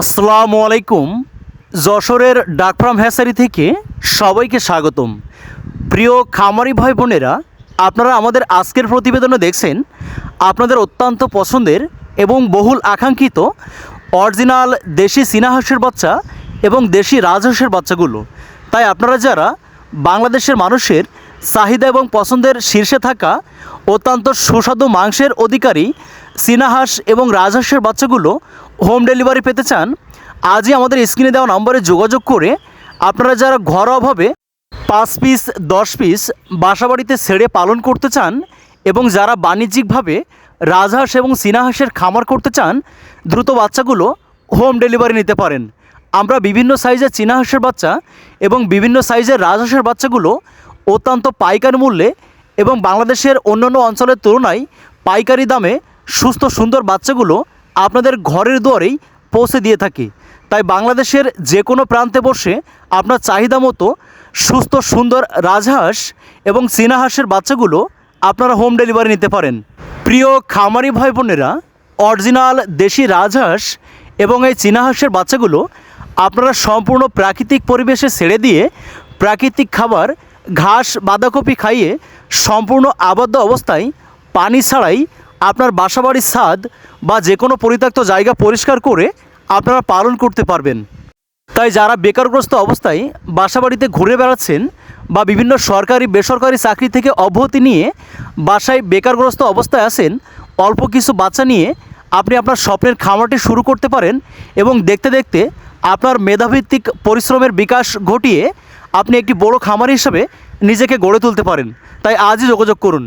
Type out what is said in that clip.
আসসালামু আলাইকুম। যশোরের ডাকফার্ম হ্যাসারি থেকে সবাইকে স্বাগতম। প্রিয় খামারি ভাই বোনেরা, আপনারা আমাদের আজকের প্রতিবেদনে দেখছেন আপনাদের অত্যন্ত পছন্দের এবং বহুল আকাঙ্ক্ষিত অরিজিনাল দেশি চীনাহাঁসের বাচ্চা এবং দেশি রাজহাঁসের বাচ্চাগুলো। তাই আপনারা যারা বাংলাদেশের মানুষের চাহিদা এবং পছন্দের শীর্ষে থাকা অত্যন্ত সুস্বাদু মাংসের অধিকারী চীনাহাঁস এবং রাজহাঁসের বাচ্চাগুলো হোম ডেলিভারি পেতে চান। আজই আমাদের স্ক্রিনে দেওয়া নম্বরে যোগাযোগ করে আপনারা যারা ঘরোয়াভাবে পাঁচ পিস, দশ পিস বাসাবাড়িতে ছেড়ে পালন করতে চান এবং যারা বাণিজ্যিকভাবে রাজহাঁস এবং চীনাহাঁসের খামার করতে চান, দ্রুত বাচ্চাগুলো হোম ডেলিভারি নিতে পারেন। আমরা বিভিন্ন সাইজের চীনাহাঁসের বাচ্চা এবং বিভিন্ন সাইজের রাজহাঁসের বাচ্চাগুলো অত্যন্ত পাইকারি মূল্যে এবং বাংলাদেশের অন্যান্য অঞ্চলের তুলনায় পাইকারি দামে সুস্থ সুন্দর বাচ্চাগুলো আপনাদের ঘরের দুয়ারেই পৌঁছে দিয়ে থাকি। তাই বাংলাদেশের যে কোনো প্রান্তে বসে আপনার চাহিদা মতো সুস্থ সুন্দর রাজহাঁস এবং চীনাহাঁসের বাচ্চাগুলো আপনারা হোম ডেলিভারি নিতে পারেন। প্রিয় খামারি ভাই বোনেরা, অরিজিনাল দেশি রাজহাঁস এবং এই চীনাহাঁসের বাচ্চাগুলো আপনারা সম্পূর্ণ প্রাকৃতিক পরিবেশে ছেড়ে দিয়ে প্রাকৃতিক খাবার ঘাস, বাঁধাকপি খাইয়ে সম্পূর্ণ আবদ্ধ অবস্থায় পানি ছাড়াই আপনার বাসাবাড়ির ছাদ বা যে কোনো পরিত্যক্ত জায়গা পরিষ্কার করে আপনারা পালন করতে পারবেন। তাই যারা বেকারগ্রস্ত অবস্থায় বাসাবাড়িতে ঘুরে বেড়াচ্ছেন বা বিভিন্ন সরকারি, বেসরকারি চাকরি থেকে অব্যাহতি নিয়ে বাসায় বেকারগ্রস্ত অবস্থায় আছেন, অল্প কিছু বাচ্চা নিয়ে আপনি আপনার স্বপ্নের খামারটি শুরু করতে পারেন এবং দেখতে দেখতে আপনার মেধাভিত্তিক পরিশ্রমের বিকাশ ঘটিয়ে আপনি একটি বড় খামার হিসেবে নিজেকে গড়ে তুলতে পারেন। তাই আজই যোগাযোগ করুন।